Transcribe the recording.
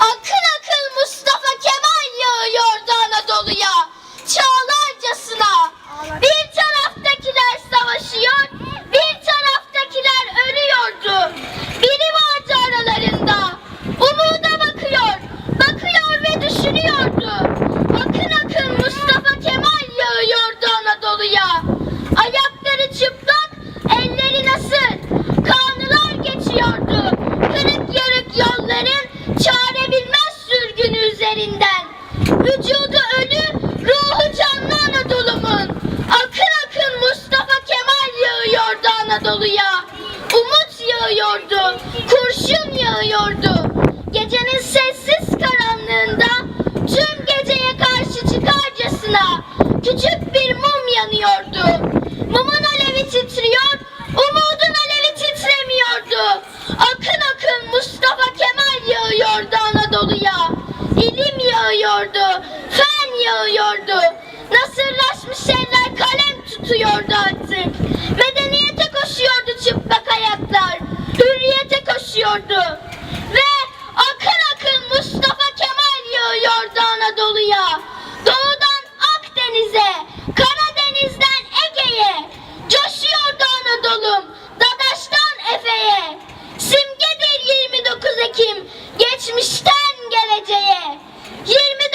Akın üzerinden. Vücudu ölü, ruhu canlı Anadolu'mun. Akın akın Mustafa Kemal yağıyordu Anadolu'ya. Umut yağıyordu, kurşun yağıyordu. Gecenin sessiz karanlığında tüm geceye karşı çıkarcasına küçük bir mum yanıyordu. Mumun alevi titriyor, umudun alevi titremiyordu. Akın akın Mustafa Kemal yağıyordu Anadolu'ya. İlim yağıyordu, fen yağıyordu. Nasırlaşmış eller kalem tutuyordu artık. Medeniyete koşuyordu çıplak ayaklar. Hürriyete koşuyordu. Ve akın akın Mustafa Kemal yağıyordu Anadolu'ya. Doğudan Akdeniz'e, Karadeniz'den Ege'ye. Coşuyordu Anadolu'm, Dadaş'tan Efe'ye. Simgedir 29 Ekim, geçmişten geleceğe. 29